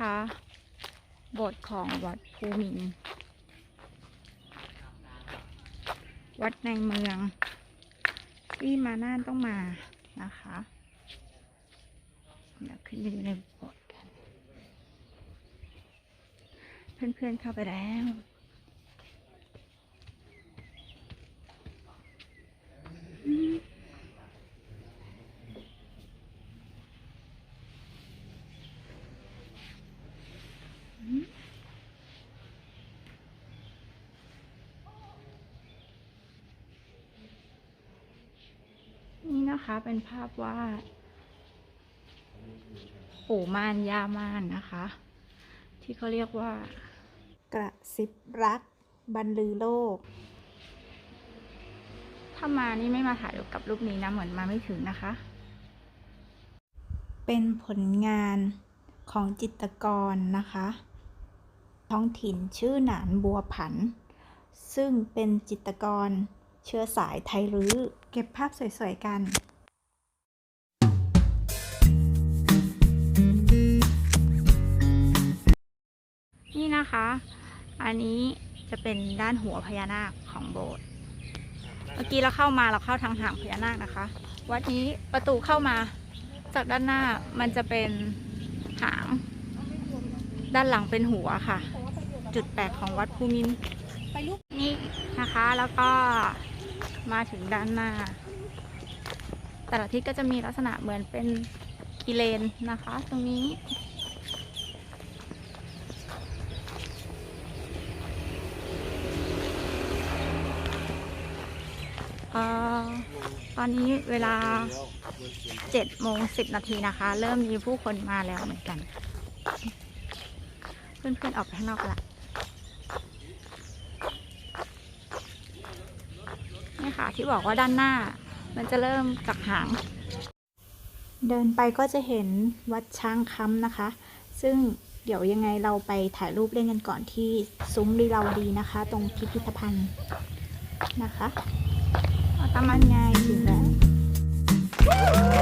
คะบสถ์ของวัดภูมิน วัดในเมือง ที่มาน่านต้องมานะคะเดี๋ยวขึ้นไปดูในบสถ์กัน เพื่อนๆเข้าไปแล้วนี่ นะคะ เป็นภาพวาดปู่ม่านย่าม่านนะคะ ที่เขาเรียกว่า กระซิบรักบรรลือโลก ถ้ามานี่ไม่มาถ่ายกับรูปนี้นะเหมือนมาไม่ถึงนะคะ เป็นผลงานของจิตรกรนะคะ ท้องถิ่นชื่อหนานบัวผัน ซึ่งเป็นจิตรกร เชื้อสายไทยรื้อ เก็บภาพสวย ๆ กันนี่นะคะ อันนี้จะเป็นด้านหัวพญานาคของโบสถ์ เมื่อกี้เราเข้ามาเราเข้าทางหางพญานาคนะคะ วัดนี้ประตูเข้ามาจากด้านหน้ามันจะเป็นหาง ด้านหลังเป็นหัวค่ะ จุดแปลกของวัดภูมินทร์นี่ นะคะ แล้วก็มาถึงด้านหน้า แต่ละทิศก็จะมีลักษณะเหมือนเป็นกิเลนนะคะ ตรงนี้เอ่อตอนนี้เวลา7โมง10 นาทีนะคะ เริ่มมีผู้คนมาแล้วเหมือนกัน เพื่อนๆออกไปข้างนอกละ นี่ค่ะ ที่บอกว่าด้านหน้า มันจะเริ่มจากหาง เดินไปก็จะเห็นวัดช้างคำนะคะ ซึ่งเดี๋ยวยังไงเราไปถ่ายรูปเล่นกันก่อนที่ซุ้มลีลาวดีนะคะ ตรงพิพิธภัณฑ์นะคะเอาตามมันไงถึงแล้ว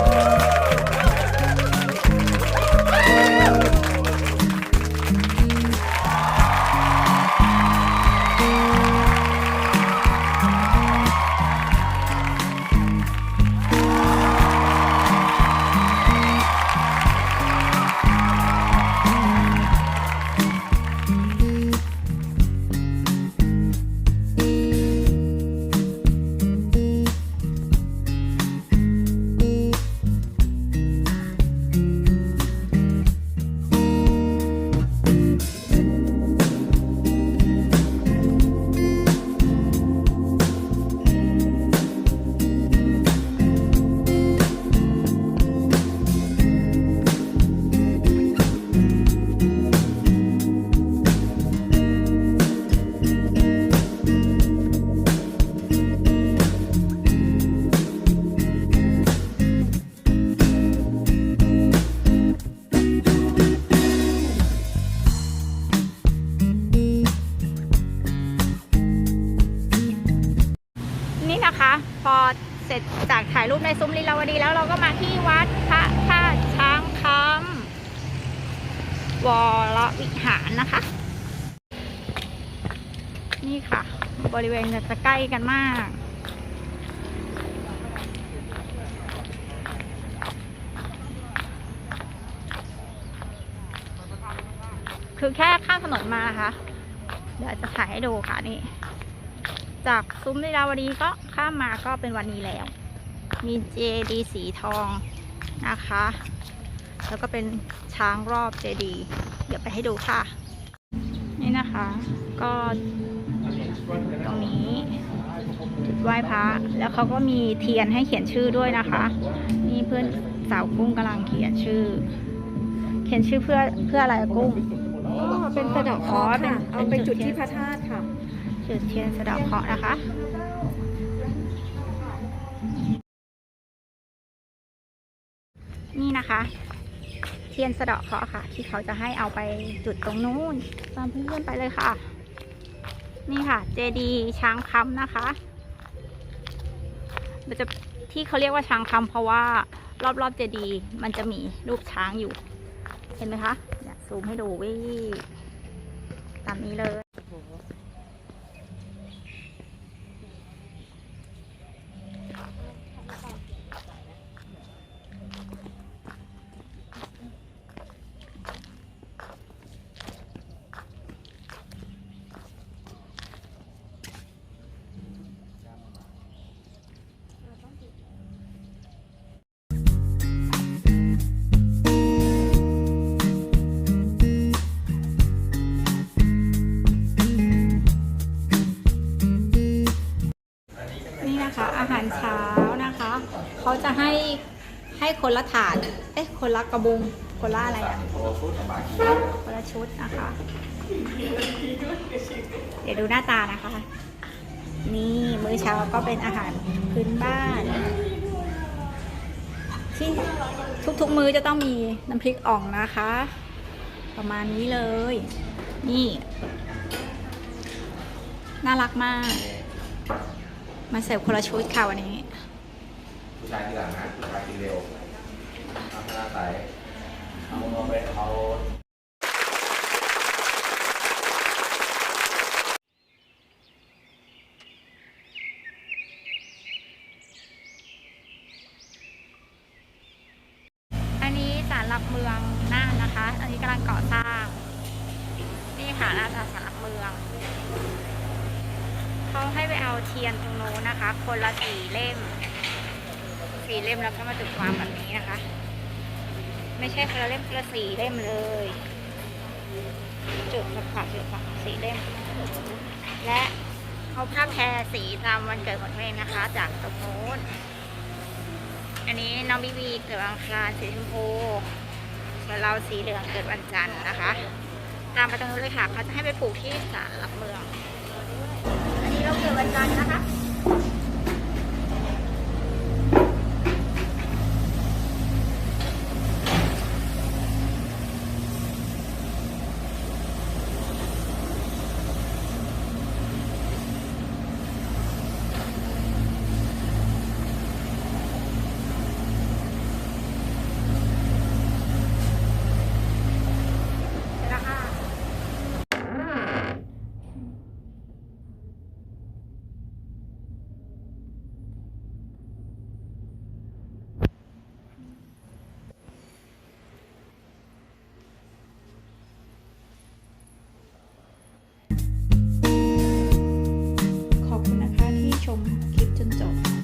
ในซุ้มลีลาวดีแล้วเราก็มาที่วัดพระธาตุช้างคำวรวิหารนะคะ นี่ค่ะ บริเวณจะใกล้กันมากคือแค่ข้ามถนนมานะคะ เดี๋ยวจะถ่ายให้ดูค่ะนี่ จากซุ้มลีลาวดีก็ข้ามมาก็เป็นวันนี้แล้ว มีเจดีสีทองนะคะ แล้วก็เป็นช้างรอบเจดี เดี๋ยวไปให้ดูค่ะ นี่นะคะ ก็ตรงนี้จุดไหว้พระ แล้วเขาก็มีเทียนให้เขียนชื่อด้วยนะคะ นี่เพื่อนสาวกุ้งกำลังเขียนชื่อ เขียนชื่อเพื่อเพื่ออะไรอะกุ้งอ๋อเป็นสะเดอกเคราะห์อ๋อเป็นค่ะ เอาไปจุดที่พระธาตุค่ะ จุดเทียนสะเดอกเคราะห์นะคะ นี่นะคะ เทียนสะเดาะเคราะห์ค่ะ ที่เขาจะให้เอาไปจุดตรงนู้นตามเพื่อนๆไปเลยค่ะ นี่ค่ะ เจดีช้างคำนะคะมันจะที่เขาเรียกว่าช้างคำเพราะว่ารอบๆเจดีมันจะมีรูปช้างอยู่ เห็นไหมคะเนี่ยซูมให้ดูวิตามนี้เลย คนละถาด เอ๊ะ คนละกระบุง คนละอะไรอะคนละชุดนะคะ เดี๋ยวดูหน้าตานะคะ นี่มื้อเช้าก็เป็นอาหารพื้นบ้านที่ทุกๆ มื้อจะต้องมีน้ำพริกอ่องนะคะ ประมาณนี้เลย นี่ น่ารักมาก มาเสิร์ฟคนละชุดค่ะวันนี้ผู้ชายทีหลังนะผู้ชายทีเร็วเอาหน้าใส องไปเขาอันนี้ศาลหลักเมืองน่านนะคะ อันนี้กำลังก่อสร้าง นี่ค่ะน้าตาศาลหลักเมือง เขาให้ไปเอาเทียนตรงโน้นนะคะ คนละสี่เล่ม สี่เล่มแล้วก็มาจุดวางแบบนี้นะคะ ไม่ใช่คนละเล่มคนละสีเล่มเลย จุดสักค่ะจุดสักสีเล่ม และเขาผ้าแพรสีตามวันเกิดของตัวเองนะคะ จากตรงโน้นอันนี้น้องบีบีเกิดวันอังคารสีชมพูส่วนเราสีเหลืองเกิดวันจันทร์นะคะ ตามไปตรงนู้นเลยค่ะเขาจะให้ไปปลูกที่ศาลหลักเมือง อันนี้เราเกิดวันจันทร์นะคะ ขอบคุณนะคะที่ชมคลิปจนจบ